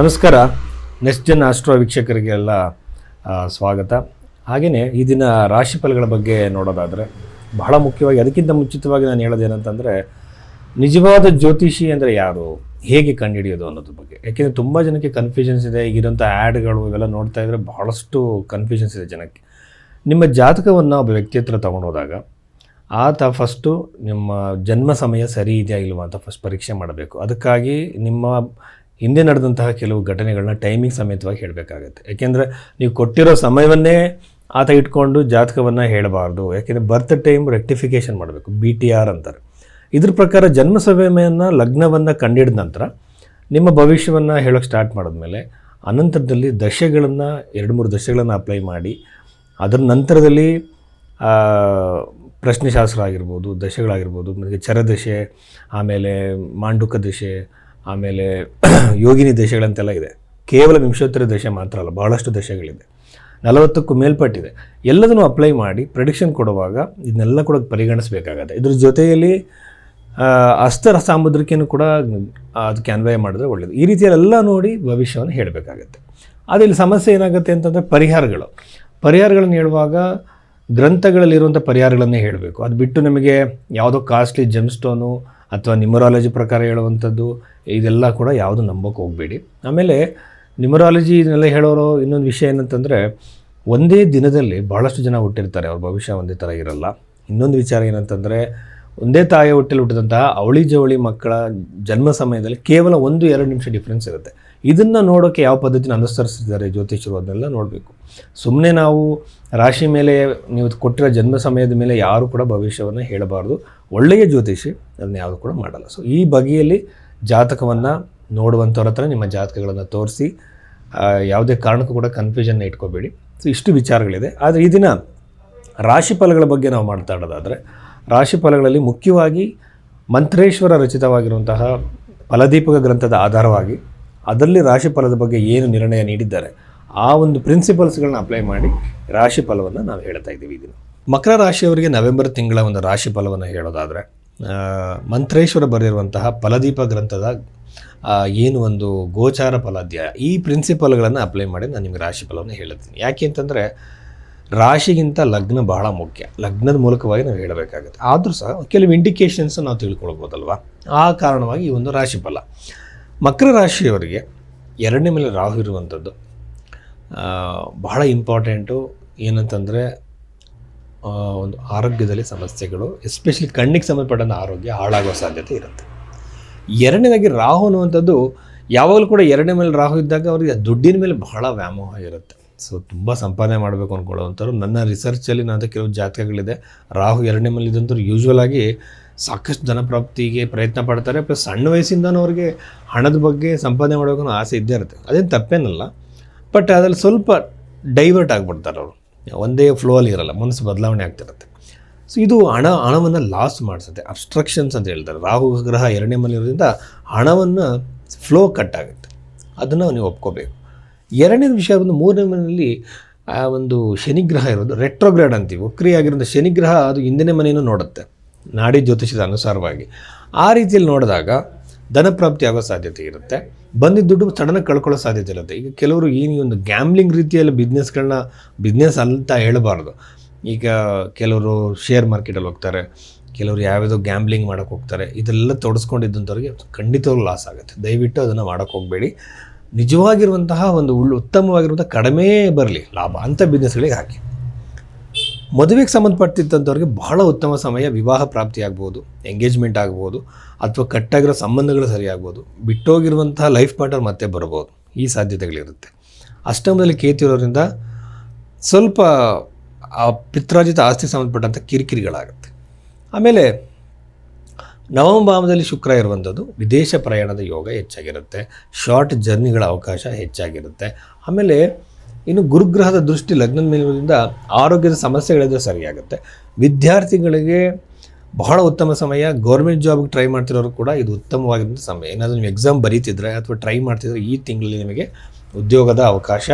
ನಮಸ್ಕಾರ. ನೆಕ್ಸ್ಟ್ ಜನ ಆಸ್ಟ್ರೋ ವೀಕ್ಷಕರಿಗೆಲ್ಲ ಸ್ವಾಗತ. ಹಾಗೆಯೇ ಈ ದಿನ ರಾಶಿ ಫಲಗಳ ಬಗ್ಗೆ ನೋಡೋದಾದರೆ ಬಹಳ ಮುಖ್ಯವಾಗಿ ಅದಕ್ಕಿಂತ ಮುಂಚಿತವಾಗಿ ನಾನು ಹೇಳೋದೇನಂತಂದರೆ ನಿಜವಾದ ಜ್ಯೋತಿಷಿ ಅಂದರೆ ಯಾರು? ಹೇಗೆ ಕಂಡುಹಿಡಿಯೋದು ಅನ್ನೋದ್ರ ಬಗ್ಗೆ. ಯಾಕೆಂದರೆ ತುಂಬ ಜನಕ್ಕೆ ಕನ್ಫ್ಯೂಷನ್ಸ್ ಇದೆ ಈಗಿರೋಂಥ ಆ್ಯಡ್ಗಳು ಇವೆಲ್ಲ ನೋಡ್ತಾ ಇದ್ದರೆ ಬಹಳಷ್ಟು ಕನ್ಫ್ಯೂಷನ್ಸ್ ಇದೆ ಜನಕ್ಕೆ. ನಿಮ್ಮ ಜಾತಕವನ್ನು ಒಬ್ಬ ವ್ಯಕ್ತಿ ಹತ್ರ ತೊಗೊಂಡೋದಾಗ, ಆತ ಫಸ್ಟು ನಿಮ್ಮ ಜನ್ಮ ಸಮಯ ಸರಿ ಇದೆಯಾ ಇಲ್ವಾ ಅಂತ ಫಸ್ಟ್ ಪರೀಕ್ಷೆ ಮಾಡಬೇಕು. ಅದಕ್ಕಾಗಿ ನಿಮ್ಮ ಹಿಂದೆ ನಡೆದಂತಹ ಕೆಲವು ಘಟನೆಗಳನ್ನ ಟೈಮಿಂಗ್ ಸಮೇತವಾಗಿ ಹೇಳಬೇಕಾಗತ್ತೆ. ಯಾಕೆಂದರೆ ನೀವು ಕೊಟ್ಟಿರೋ ಸಮಯವನ್ನೇ ಆತ ಇಟ್ಕೊಂಡು ಜಾತಕವನ್ನು ಹೇಳಬಾರ್ದು. ಯಾಕೆಂದರೆ ಬರ್ತ್ ಟೈಮ್ ರೆಕ್ಟಿಫಿಕೇಷನ್ ಮಾಡಬೇಕು. ಬಿ ಟಿ ಆರ್ ಅಂತಾರೆ. ಇದ್ರ ಪ್ರಕಾರ ಜನ್ಮ ಸಮಯವನ್ನು ಲಗ್ನವನ್ನು ಕಂಡಿಡಿದ ನಂತರ ನಿಮ್ಮ ಭವಿಷ್ಯವನ್ನು ಹೇಳೋಕ್ಕೆ ಸ್ಟಾರ್ಟ್ ಮಾಡಿದ್ಮೇಲೆ ಅನಂತರದಲ್ಲಿ ದಶೆಗಳನ್ನು, ಎರಡು ಮೂರು ದಶೆಗಳನ್ನು ಅಪ್ಲೈ ಮಾಡಿ, ಅದರ ನಂತರದಲ್ಲಿ ಪ್ರಶ್ನೆಶಾಸ್ತ್ರ ಆಗಿರ್ಬೋದು, ದಶೆಗಳಾಗಿರ್ಬೋದು, ಮತ್ತು ಚರದಶೆ, ಆಮೇಲೆ ಮಾಂಡುಕ ದಶೆ ಆಮೇಲೆ ಯೋಗಿನಿ ದೇಶಗಳಂತೆಲ್ಲ ಇದೆ. ಕೇವಲ ವಿಂಶೋತ್ತರ ದೇಶ ಮಾತ್ರ ಅಲ್ಲ, ಬಹಳಷ್ಟು ದೇಶಗಳಿದೆ. ನಲವತ್ತಕ್ಕೂ ಮೇಲ್ಪಟ್ಟಿದೆ. ಎಲ್ಲದನ್ನು ಅಪ್ಲೈ ಮಾಡಿ ಪ್ರೆಡಿಕ್ಷನ್ ಕೊಡುವಾಗ ಇದನ್ನೆಲ್ಲ ಕೂಡ ಪರಿಗಣಿಸಬೇಕಾಗತ್ತೆ. ಇದ್ರ ಜೊತೆಯಲ್ಲಿ ಅಸ್ತರ ಸಾಮುದ್ರಿಕೆಯನ್ನು ಕೂಡ ಅದು ಅದಕ್ಕೆ ಅನ್ವಯ ಮಾಡಿದ್ರೆ ಒಳ್ಳೆಯದು ಈ ರೀತಿಯಲ್ಲೆಲ್ಲ ನೋಡಿ ಭವಿಷ್ಯವನ್ನು ಹೇಳಬೇಕಾಗತ್ತೆ. ಅದಿಲ್ಲಿ ಸಮಸ್ಯೆ ಏನಾಗುತ್ತೆ ಅಂತಂದರೆ ಪರಿಹಾರಗಳು. ಪರಿಹಾರಗಳನ್ನು ಹೇಳುವಾಗ ಗ್ರಂಥಗಳಲ್ಲಿರುವಂಥ ಪರಿಹಾರಗಳನ್ನೇ ಹೇಳಬೇಕು. ಅದು ಬಿಟ್ಟು ನಮಗೆ ಯಾವುದೋ ಕಾಸ್ಟ್ಲಿ ಜೆಮ್ ಸ್ಟೋನು ಅಥವಾ ನಿಮರಾಲಜಿ ಪ್ರಕಾರ ಹೇಳುವಂಥದ್ದು, ಇದೆಲ್ಲ ಕೂಡ ಯಾವುದು ನಂಬೋಕೆ ಹೋಗಬೇಡಿ. ಆಮೇಲೆ ನಿಮರಾಲಜಿ ಇದನ್ನೆಲ್ಲ ಹೇಳೋರು ಇನ್ನೊಂದು ವಿಷಯ ಏನಂತಂದರೆ, ಒಂದೇ ದಿನದಲ್ಲಿ ಭಾಳಷ್ಟು ಜನ ಹುಟ್ಟಿರ್ತಾರೆ, ಅವ್ರ ಭವಿಷ್ಯ ಒಂದೇ ಥರ ಇರಲ್ಲ. ಇನ್ನೊಂದು ವಿಚಾರ ಏನಂತಂದರೆ, ಒಂದೇ ತಾಯಿ ಹೊಟ್ಟೆಲಿ ಹುಟ್ಟಿದಂತಹ ಅವಳಿ ಜವಳಿ ಮಕ್ಕಳ ಜನ್ಮ ಸಮಯದಲ್ಲಿ ಕೇವಲ ಒಂದು, ಎರಡು ನಿಮಿಷ ಡಿಫ್ರೆನ್ಸ್ ಇರುತ್ತೆ. ಇದನ್ನು ನೋಡೋಕ್ಕೆ ಯಾವ ಪದ್ಧತಿನ ಅನುಸರಿಸಿದ್ದಾರೆ ಜ್ಯೋತಿಷರು ಅದನ್ನೆಲ್ಲ ನೋಡಬೇಕು. ಸುಮ್ಮನೆ ನಾವು ರಾಶಿ ಮೇಲೆ ನೀವು ಕೊಟ್ಟಿರೋ ಜನ್ಮ ಸಮಯದ ಮೇಲೆ ಯಾರು ಕೂಡ ಭವಿಷ್ಯವನ್ನು ಹೇಳಬಾರ್ದು. ಒಳ್ಳೆಯ ಜ್ಯೋತಿಷಿ ಅದನ್ನು ಯಾವುದು ಕೂಡ ಮಾಡಲ್ಲ. ಸೊ ಈ ಬಗೆಯಲ್ಲಿ ಜಾತಕವನ್ನು ನೋಡುವಂಥವ್ರ ಹತ್ರ ನಿಮ್ಮ ಜಾತಕಗಳನ್ನು ತೋರಿಸಿ ಯಾವುದೇ ಕಾರಣಕ್ಕೂ ಕೂಡ ಕನ್ಫ್ಯೂಷನ್ನ ಇಟ್ಕೋಬೇಡಿ. ಸೊ ಇಷ್ಟು ವಿಚಾರಗಳಿದೆ. ಆದರೆ ಈ ದಿನ ರಾಶಿ ಫಲಗಳ ಬಗ್ಗೆ ನಾವು ಮಾತಾಡೋದಾದರೆ ರಾಶಿ ಫಲಗಳಲ್ಲಿ ಮುಖ್ಯವಾಗಿ ಮಂತ್ರೇಶ್ವರ ರಚಿತವಾಗಿರುವಂತಹ ಫಲದೀಪಕ ಗ್ರಂಥದ ಆಧಾರವಾಗಿ ಅದರಲ್ಲಿ ರಾಶಿ ಫಲದ ಬಗ್ಗೆ ಏನು ನಿರ್ಣಯ ನೀಡಿದ್ದಾರೆ ಆ ಒಂದು ಪ್ರಿನ್ಸಿಪಲ್ಸ್ಗಳನ್ನ ಅಪ್ಲೈ ಮಾಡಿ ರಾಶಿ ಫಲವನ್ನು ನಾವು ಹೇಳ್ತಾ ಇದ್ದೀವಿ ಇದನ್ನು ಮಕರ ರಾಶಿಯವರಿಗೆ ನವೆಂಬರ್ ತಿಂಗಳ ಒಂದು ರಾಶಿ ಫಲವನ್ನು ಹೇಳೋದಾದರೆ ಮಂತ್ರೇಶ್ವರ ಬರೆದಿರುವಂತಹ ಫಲದೀಪ ಗ್ರಂಥದ ಏನು ಒಂದು ಗೋಚಾರ ಫಲಾಧ್ಯಾಯ, ಈ ಪ್ರಿನ್ಸಿಪಲ್ಗಳನ್ನು ಅಪ್ಲೈ ಮಾಡಿ ನಾನು ನಿಮಗೆ ರಾಶಿ ಫಲವನ್ನು ಹೇಳ್ತೀನಿ. ಯಾಕೆ ಅಂತಂದರೆ, ರಾಶಿಗಿಂತ ಲಗ್ನ ಬಹಳ ಮುಖ್ಯ. ಲಗ್ನದ ಮೂಲಕವಾಗಿ ನಾವು ಹೇಳಬೇಕಾಗುತ್ತೆ. ಆದರೂ ಸಹ ಕೆಲವು ಇಂಡಿಕೇಶನ್ಸ್ ನಾವು ತಿಳ್ಕೊಳ್ಬೋದಲ್ವ? ಆ ಕಾರಣವಾಗಿ ಈ ಒಂದು ರಾಶಿ ಫಲ. ಮಕರ ರಾಶಿಯವರಿಗೆ ಎರಡನೇ ಮೇಲೆ ರಾಹು ಇರುವಂಥದ್ದು ಬಹಳ ಇಂಪಾರ್ಟೆಂಟು ಏನಂತಂದರೆ ಒಂದು ಆರೋಗ್ಯದಲ್ಲಿ ಸಮಸ್ಯೆಗಳು, ಎಸ್ಪೆಷಲಿ ಕಣ್ಣಿಗೆ ಸಂಬಂಧಪಟ್ಟಂಥ ಆರೋಗ್ಯ ಹಾಳಾಗೋ ಸಾಧ್ಯತೆ ಇರುತ್ತೆ. ಎರಡನೇದಾಗಿ ರಾಹು ಅನ್ನುವಂಥದ್ದು, ಯಾವಾಗಲೂ ಕೂಡ ಎರಡನೇ ಮೇಲೆ ರಾಹು ಇದ್ದಾಗ ಅವರಿಗೆ ದುಡ್ಡಿನ ಮೇಲೆ ಬಹಳ ವ್ಯಾಮೋಹ ಇರುತ್ತೆ. ಸೊ, ತುಂಬ ಸಂಪಾದನೆ ಮಾಡಬೇಕು ಅಂದ್ಕೊಳ್ಳೋವಂಥವ್ರು ನನ್ನ ರಿಸರ್ಚಲ್ಲಿ ನಾನು ಕೆಲವು ಜಾತಕಗಳಿದೆ. ರಾಹು ಎರಡನೇ ಮೇಲೆ ಇದ್ದಂಥವ್ರು ಯೂಶ್ವಲ್ ಆಗಿ ಸಾಕಷ್ಟು ಧನಪ್ರಾಪ್ತಿಗೆ ಪ್ರಯತ್ನ ಪಡ್ತಾರೆ. ಪ್ಲಸ್ ಸಣ್ಣ ವಯಸ್ಸಿಂದನೂ ಅವ್ರಿಗೆ ಹಣದ ಬಗ್ಗೆ ಸಂಪಾದನೆ ಮಾಡಬೇಕು ಅನ್ನೋ ಆಸೆ ಇದ್ದೇ ಇರುತ್ತೆ. ಅದೇನು ತಪ್ಪೇನಲ್ಲ. ಬಟ್ ಅದ್ರಲ್ಲಿ ಸ್ವಲ್ಪ ಡೈವರ್ಟ್ ಆಗಿಬಿಡ್ತಾರೆ ಅವರು. ಒಂದೇ ಫ್ಲೋ ಅಲ್ಲಿ ಇರಲ್ಲ, ಮನಸ್ಸು ಬದಲಾವಣೆ ಆಗ್ತಿರುತ್ತೆ. ಸೊ ಇದು ಹಣ, ಹಣವನ್ನು ಲಾಸ್ ಮಾಡಿಸುತ್ತೆ. ಅಬ್ಸ್ಟ್ರಕ್ಷನ್ಸ್ ಅಂತ ಹೇಳ್ತಾರೆ. ರಾಹು ಗ್ರಹ ಎರಡನೇ ಮನೆ ಇರೋದ್ರಿಂದ ಹಣವನ್ನು ಫ್ಲೋ ಕಟ್ ಆಗುತ್ತೆ. ಅದನ್ನು ನೀವು ಒಪ್ಕೋಬೇಕು. ಎರಡನೇ ವಿಷಯ ಬಂದು ಮೂರನೇ ಮನೆಯಲ್ಲಿ, ಆ ಒಂದು ಶನಿಗ್ರಹ ಇರೋದು ರೆಟ್ರೋಗ್ರೇಡ್ ಅಂತೀವಿ. ವಕ್ರಿಯಾಗಿರೋದು ಶನಿಗ್ರಹ ಅದು ಹಿಂದಿನ ಮನೆಯನ್ನು ನೋಡುತ್ತೆ. ನಾಡಿ ಜ್ಯೋತಿಷದ ಅನುಸಾರವಾಗಿ. ಆ ರೀತಿಯಲ್ಲಿ ನೋಡಿದಾಗ ಧನಪ್ರಾಪ್ತಿ ಆಗೋ ಸಾಧ್ಯತೆ ಇರುತ್ತೆ. ಬಂದಿದ್ದ ದುಡ್ಡು ಸಡನ್ನಾಗಿ ಕಳ್ಕೊಳ್ಳೋ ಸಾಧ್ಯತೆ ಇರುತ್ತೆ. ಈಗ ಕೆಲವರು ಏನು ಒಂದು ಗ್ಯಾಮ್ಲಿಂಗ್ ರೀತಿಯಲ್ಲಿ ಬಿಸ್ನೆಸ್ಗಳನ್ನ ಬಿಸ್ನೆಸ್ ಅಂತ ಹೇಳಬಾರ್ದು. ಈಗ ಕೆಲವರು ಶೇರ್ ಮಾರ್ಕೆಟಲ್ಲಿ ಹೋಗ್ತಾರೆ, ಕೆಲವರು ಯಾವ್ಯಾವುದೋ ಗ್ಯಾಮ್ಲಿಂಗ್ ಮಾಡೋಕೆ ಹೋಗ್ತಾರೆ, ಇದೆಲ್ಲ ತೊಡಸ್ಕೊಂಡಿದ್ದಂಥವ್ರಿಗೆ ಖಂಡಿತವಾಗ್ಲೂ ಲಾಸ್ ಆಗುತ್ತೆ. ದಯವಿಟ್ಟು ಅದನ್ನು ಮಾಡೋಕೆ ಹೋಗಬೇಡಿ. ನಿಜವಾಗಿರುವಂತಹ ಒಂದು ಉಳ್ಳು ಉತ್ತಮವಾಗಿರುವಂಥ ಕಡಿಮೆ ಬರಲಿ, ಲಾಭ ಅಂಥ ಬಿಸ್ನೆಸ್ಗಳಿಗೆ ಹಾಕಿ. ಮದುವೆಗೆ ಸಂಬಂಧಪಟ್ಟಿದ್ದಂಥವ್ರಿಗೆ ಬಹಳ ಉತ್ತಮ ಸಮಯ ವಿವಾಹ ಪ್ರಾಪ್ತಿ ಆಗ್ಬೋದು ಎಂಗೇಜ್ಮೆಂಟ್ ಆಗ್ಬೋದು, ಅಥವಾ ಕಟ್ಟಾಗಿರೋ ಸಂಬಂಧಗಳು ಸರಿಯಾಗ್ಬೋದು, ಬಿಟ್ಟೋಗಿರುವಂತಹ ಲೈಫ್ ಪಾರ್ಟ್ನರ್ ಮತ್ತೆ ಬರ್ಬೋದು, ಈ ಸಾಧ್ಯತೆಗಳಿರುತ್ತೆ. ಅಷ್ಟಮದಲ್ಲಿ ಕೇತಿರೋದ್ರಿಂದ ಸ್ವಲ್ಪ, ಆ ಪಿತ್ರಾರ್ಜಿತ ಆಸ್ತಿ ಸಂಬಂಧಪಟ್ಟಂಥ ಕಿರಿಕಿರಿಗಳಾಗುತ್ತೆ. ಆಮೇಲೆ ನವಮ ಭಾವದಲ್ಲಿ ಶುಕ್ರ ಇರುವಂಥದ್ದು ವಿದೇಶ ಪ್ರಯಾಣದ ಯೋಗ ಹೆಚ್ಚಾಗಿರುತ್ತೆ ಶಾರ್ಟ್ ಜರ್ನಿಗಳ ಅವಕಾಶ ಹೆಚ್ಚಾಗಿರುತ್ತೆ. ಆಮೇಲೆ ಇನ್ನು ಗುರುಗ್ರಹದ ದೃಷ್ಟಿ ಲಗ್ನದ ಮೇಲಿರೋದ್ರಿಂದ ಆರೋಗ್ಯದ ಸಮಸ್ಯೆಗಳಿದ್ರೆ ಸರಿಯಾಗುತ್ತೆ. ವಿದ್ಯಾರ್ಥಿಗಳಿಗೆ ಬಹಳ ಉತ್ತಮ ಸಮಯ. ಗೌರ್ಮೆಂಟ್ ಜಾಬ್ಗೆ ಟ್ರೈ ಮಾಡ್ತಿರೋರು ಕೂಡ ಇದು ಉತ್ತಮವಾಗಿದ್ದ ಸಮಯ. ಏನಾದರೂ ನೀವು ಎಕ್ಸಾಮ್ ಬರೀತಿದ್ರೆ ಅಥವಾ ಟ್ರೈ ಮಾಡ್ತಿದ್ರೆ ಈ ತಿಂಗಳಲ್ಲಿ ನಿಮಗೆ ಉದ್ಯೋಗದ ಅವಕಾಶ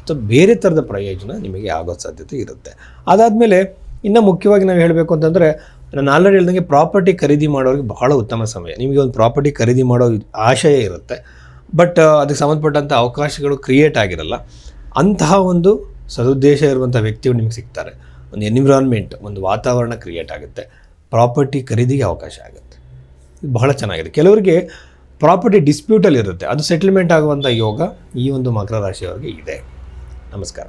ಅಥವಾ ಬೇರೆ ಥರದ ಪ್ರಯೋಜನ ನಿಮಗೆ ಆಗೋ ಸಾಧ್ಯತೆ ಇರುತ್ತೆ. ಅದಾದಮೇಲೆ ಇನ್ನು ಮುಖ್ಯವಾಗಿ ನಾವು ಹೇಳಬೇಕು ಅಂತಂದರೆ ನಾನು ಆಲ್ರೆಡಿ ಹೇಳ್ದಂಗೆ ಪ್ರಾಪರ್ಟಿ ಖರೀದಿ ಮಾಡೋರಿಗೆ ಬಹಳ ಉತ್ತಮ ಸಮಯ. ನಿಮಗೆ ಒಂದು ಪ್ರಾಪರ್ಟಿ ಖರೀದಿ ಮಾಡೋ ಆಶಯ ಇರುತ್ತೆ. ಬಟ್ ಅದಕ್ಕೆ ಸಂಬಂಧಪಟ್ಟಂಥ ಅವಕಾಶಗಳು ಕ್ರಿಯೇಟ್ ಆಗಿರಲ್ಲ. ಅಂತಹ ಒಂದು ಸದುದ್ದೇಶ ಇರುವಂಥ ವ್ಯಕ್ತಿಗಳು ನಿಮಗೆ ಸಿಗ್ತಾರೆ. ಒಂದು ಎನ್ವಿರಾನ್ಮೆಂಟ್ ಒಂದು ವಾತಾವರಣ ಕ್ರಿಯೇಟ್ ಆಗುತ್ತೆ. ಪ್ರಾಪರ್ಟಿ ಖರೀದಿಗೆ ಅವಕಾಶ ಆಗುತ್ತೆ. ಇದು ಬಹಳ ಚೆನ್ನಾಗಿದೆ. ಕೆಲವರಿಗೆ ಪ್ರಾಪರ್ಟಿ ಡಿಸ್ಪ್ಯೂಟಲ್ಲಿ ಇರುತ್ತೆ. ಅದು ಸೆಟಲ್ಮೆಂಟ್ ಆಗುವಂಥ ಯೋಗ ಈ ಒಂದು ಮಕರ ರಾಶಿಯವರಿಗೆ ಇದೆ. ನಮಸ್ಕಾರ.